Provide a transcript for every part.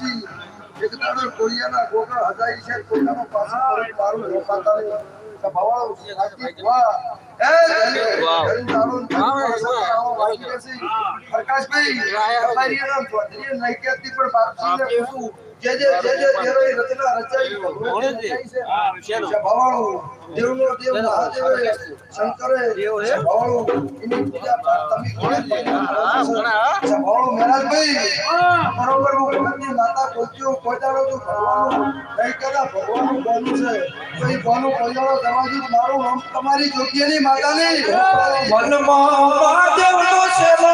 બાપજી એક દાડો કોળિયાના ગોગા હજાઈ છે કોળિયાનો પાછો મારું રોકાતા સભાવાળો સાચી વાહ એ. પ્રકાશભાઈ તમારી એના પણ બાપજીને પૂછું. જે જે જે જે દેરોએ રચના રચાઈ ભગવાને છે. છે ભવાળો દેવનો દેવ મહાદેવે શંકરે છે એની પૂજા પાઠ તમે કરી? છે મહારાજભાઈ બરોબર હું માતા પહોંચ્યો પહોંચાડો તો ભગવાનનું કઈ કદા ભગવાનનું બોલું છે. તો એ બોલું પહોંચાડો દવાજી મારું નામ તમારી જોગીની માતાની. મનમાં સેવો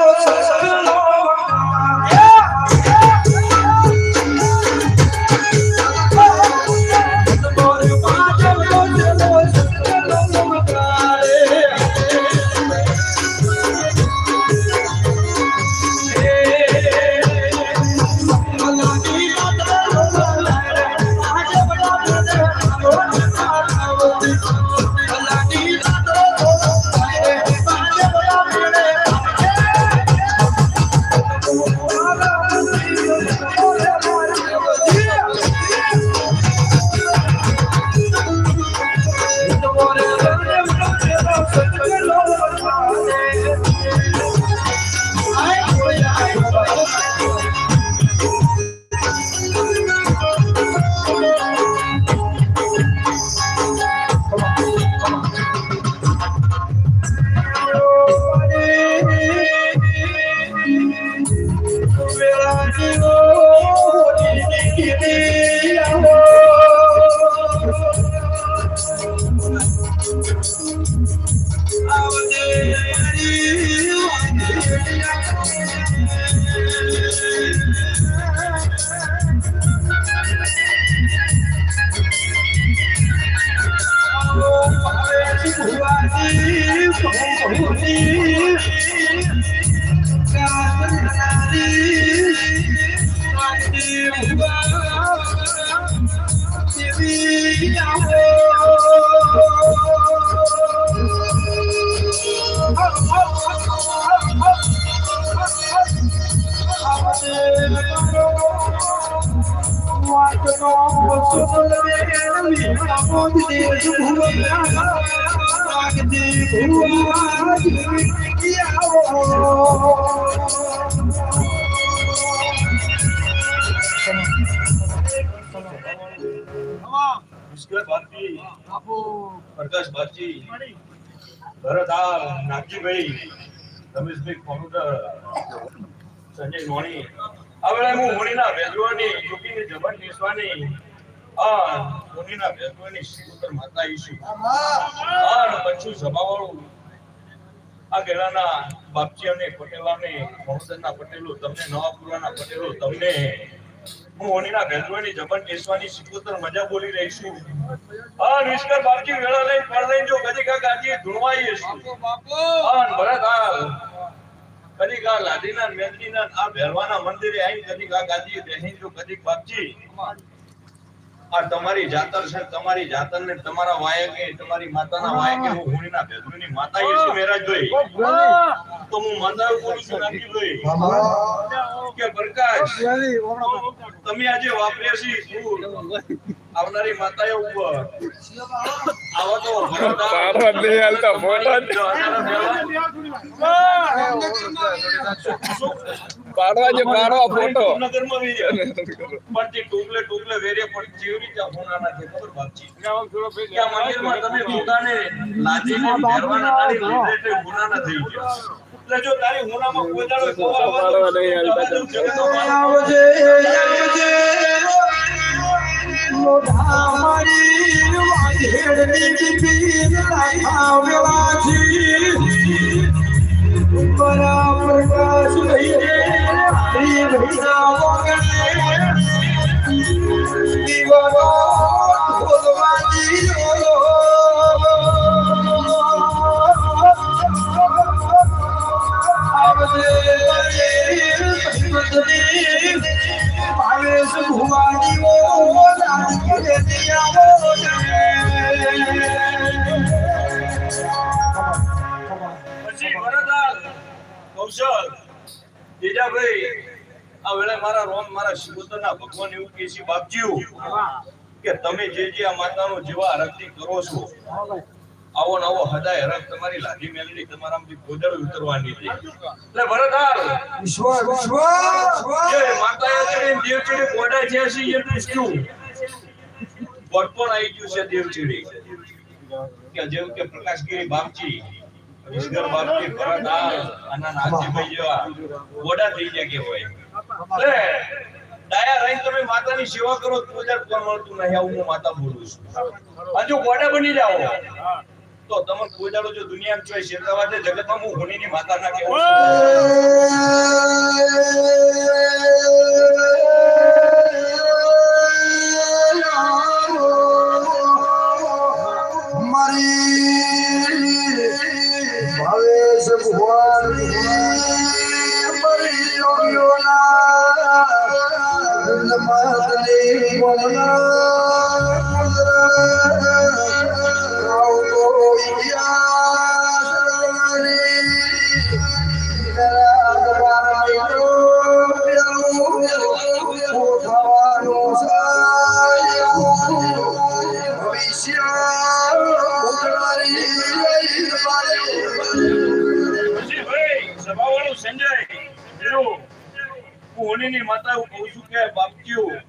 નમસ્કાર ભારતી પ્રકાશ ભારતી ભરત નાગજીભાઈ રમેશભાઈ કોમ્પ્યુટર સંજય મોણી વેળાએ હું મોણીના વેજવાની યુપીની જબન બેસવાની આ મોણીના વેજવાની શિવતર માતા ઈશુ આ પંચુ સભાવાળું આ ગેલાના બાપજી અને પટેલાને મહોદયના પટેલો તમને નવાપુરાના પટેલો તમને હું ઓનીના ભેદવાની જબન કેસવાની સિકોતર મજા બોલી રહી છું. આ નિષ્કર બાપજી વેળા લઈ પર લઈ જો ગાજી ધુણવાઈ છું આ ભરત આ કદી કા લાદીના મેદનીના આ ભેરવાના મંદિરે આવી કદી કા ગાજી બેહી જો કદી બાપજી આ તમારી જાતર છે તમારી જાતર ને તમારા વાયકે તમારી માતાના વાયકે હું હુણીના ભેદુની માતા ઈસુ મહારાજભાઈ તો હું માતા બોલું છું નાગજીભાઈ કે બરકાશ તમે આજે વાપરે છે આવનારી માતાએ ઉપર. આવા તો ભરત નહીં હાલતા, ફોટા પાડવા જે પાડવા ફોટો. છે. પણ વેરે પણ છે. ખબર મંદિરમાં તમે પોતાને તારી લીધે થઈ ગયા. એટલે જો તારી હોનામાં કોઈ દાડો આવવા નહીં આવજે તો જગતમાં આવજે આવજે લોઢામારી વાઘેડની બીબીન લાખાવેલાથી રોમ ભગવાન એવું કહે છે બાપજી કે તમે જે જે આ માતાનો જેવા હરખથી કરો છો આવો નવો હદાય હરખ તમારી લાઠી મેલડી તમારામાંથી ગોદળ ઉતરવાની છે. એટલે ભરતહાર વિશ્વ વિશ્વ જે માતાએ ચડીને દેવ ચડી ગોડા જે છે એ પૂછ્યું ગોડ પણ આવી ગયું છે દેવ ચડી? કે જેમ કે પ્રકાશગીરી બાપજી ભરતહાર અને નાથજીભાઈ જેવા ગોડા થઈ ગયા કે હોય. એટલે ડાયા રહી તમે માતાની સેવા કરો તો જ ફળ મળતું નહીં. આવું હું માતા બોલું છું. હજુ ગોડા બની જાઓ, તો તમે કોઈ દાડો જો દુનિયામાં છો શેરદાવા છે જગતમાં હું હોનીની માતા ના છું હું હોનીની માતા હું કહું છું કે બાપજીઓ,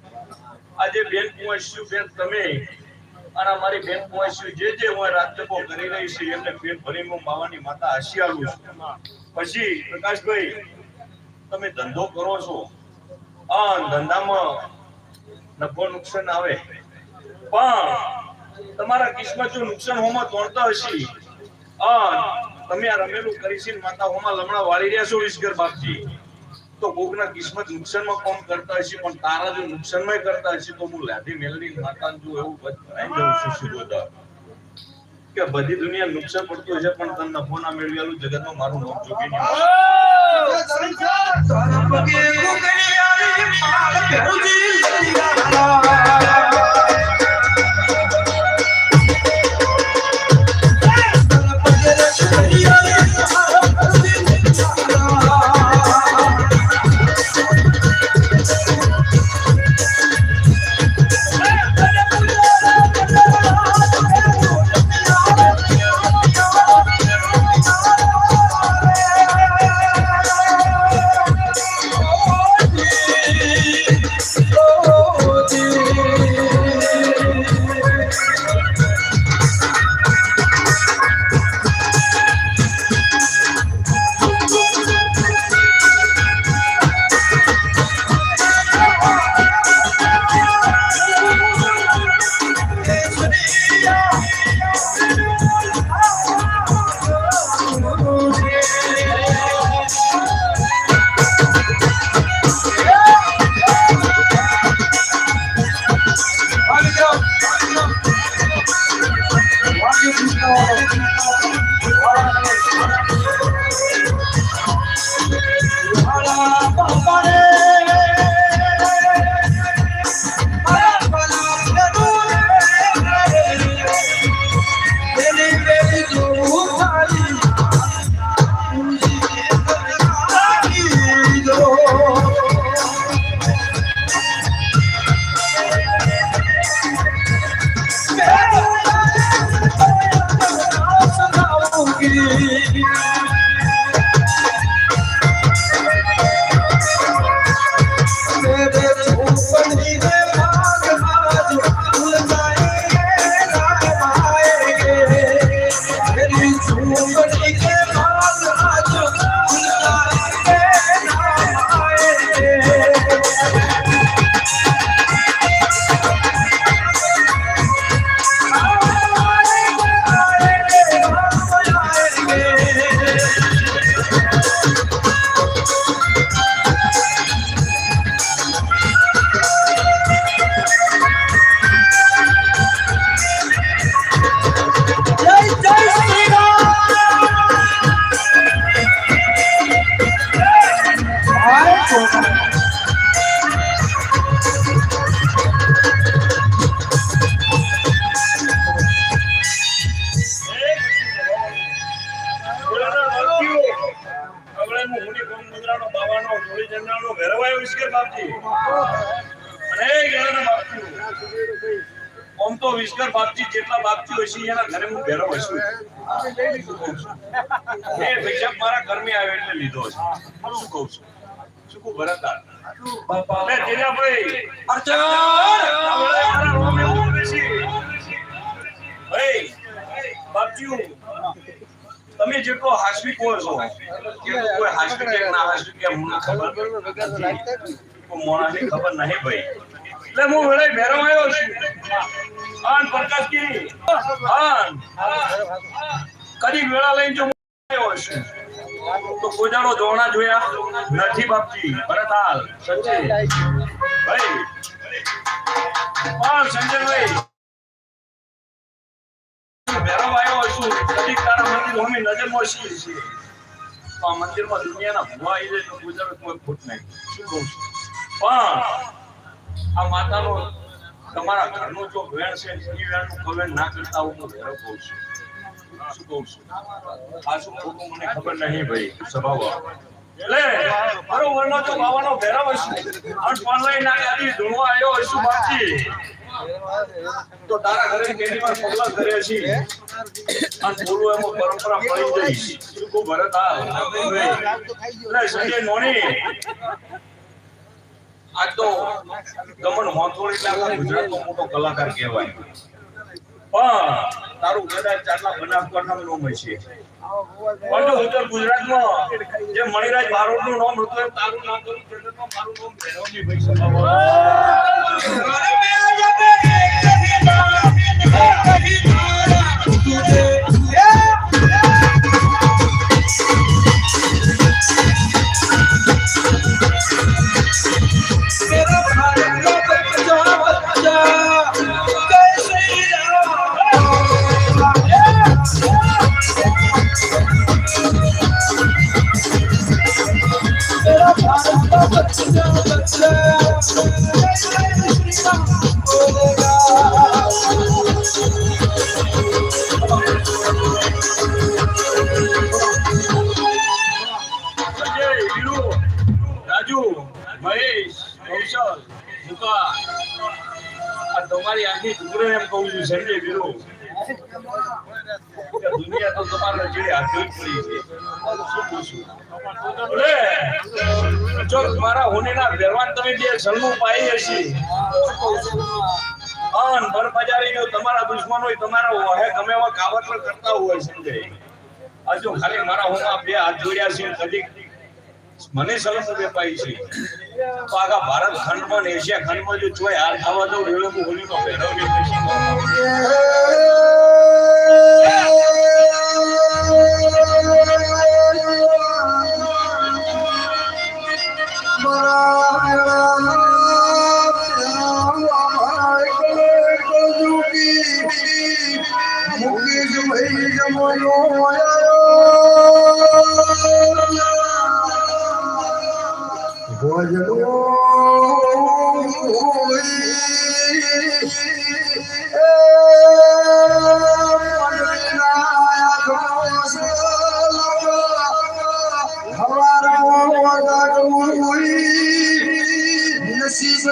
આજે બેન પહોંચ્યું બેન તમે. અને અમારી બેન પહોંચ્યું જે જે હું રાતકો કરી રહી છે, એમને પેટ ભરીને હું માવાની માતા આશિયાલું છું. પછી પ્રકાશભાઈ, તમે ધંધો કરો છો. આ ધંધામાં નફો નુકસાન આવે. પણ તમારા કિસ્મત જો નુકસાન હોમાં તોડતા હશે અન તમે આ રમેલું કરી છે માતા હોમાં લમણા વાળી રહ્યા છો વિસગર બાપજી. તો કોકના કિસ્મત નુકસાનમાં કોમ કરતા હશે પણ તારા જો નુકસાનમાં કરતા હશે તો હું લાધી મેલની માતા જો એવું બનાવી દઉં છું સુગોદા કે બધી દુનિયા નુકસાન પડતું હશે પણ તને નફો ના મેળવેલું જગતમાં મારું નામ જોગી નહીં સંસાર! જેટલા એના ઘરે હું ઘેરો હશું એ પૈસા મારા ઘરમે આવે એટલે લીધો છે. શું કહું છું? શું કહું ભરતા લે જીજાભાઈ અર્ચન! ભાઈ બાપજી તમે જેટલો હાસવી કહો છો? કે કોઈ હાસવી કે ના હાસવી કે મને ખબર મોણાની ખબર નહીં ભાઈ. એટલે હું વેળે ભેરો આવ્યો છું. આન પ્રકાશગીરી આન કદી વેળા લઈને જો આવ્યો છું. તો કોઈ દાડો જોણા જોયા. નથી બાપજી ભરતાલ સંજય ભાઈ. પણ સંજયભાઈ. મંદિર હોમી છે. આ મંદિરમાં દુનિયાના ભૂવા આવી જાય તો ગુજરાત કોઈ ખોટ નહીં. શું કહું છું? પણ આ માતાનો તમારા ઘરનો જો વેણ છે, એ વેણનું કવેણ ના કરતા હું ભેરવ કહું છું? મને ખબર નહીં ભાઈ, સ્વભાવ લે બરોબર નો તો બાવાનો ભેરવ હશું ના હશું બાપજી. તો તારા ઘરે કેટલી વાર પગલા કરે છે? પરંપરા પડી ગઈ શું સંજય નોની આ તો હોથોડી લાગા ગુજરાતનો મોટો કલાકાર કહેવાય પણ તારું કદાચ ચાટલા બનાસકાંઠામાં નામ હશે પણ ઉત્તર ગુજરાતમાં જે મણિરાજ બારોટનું નામ હતું તારું નામ કરું જગતમાં મારું નામ ભૈરવજી ભાઈ સભામાં મુકા આ તમારી આખી ટુકડે એમ કહું છું સંજય વીરો? તમારા જો બે પાઈ તમારા દુશ્મન હોય, તમારા વહે ગમે એવા કાવતરા કરતા હોય સંજય હજુ ખાલી મારા હોમાં બે હાથ જોડ્યા છે મને સલમ વેપાઈ છે. તો આખા ભારત ખંડમાં ને એશિયા ખંડમાં જો જોઈ હાર ખાવા દઉં હું હોલીનો ભેરવની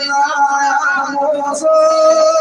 ખુશી આવે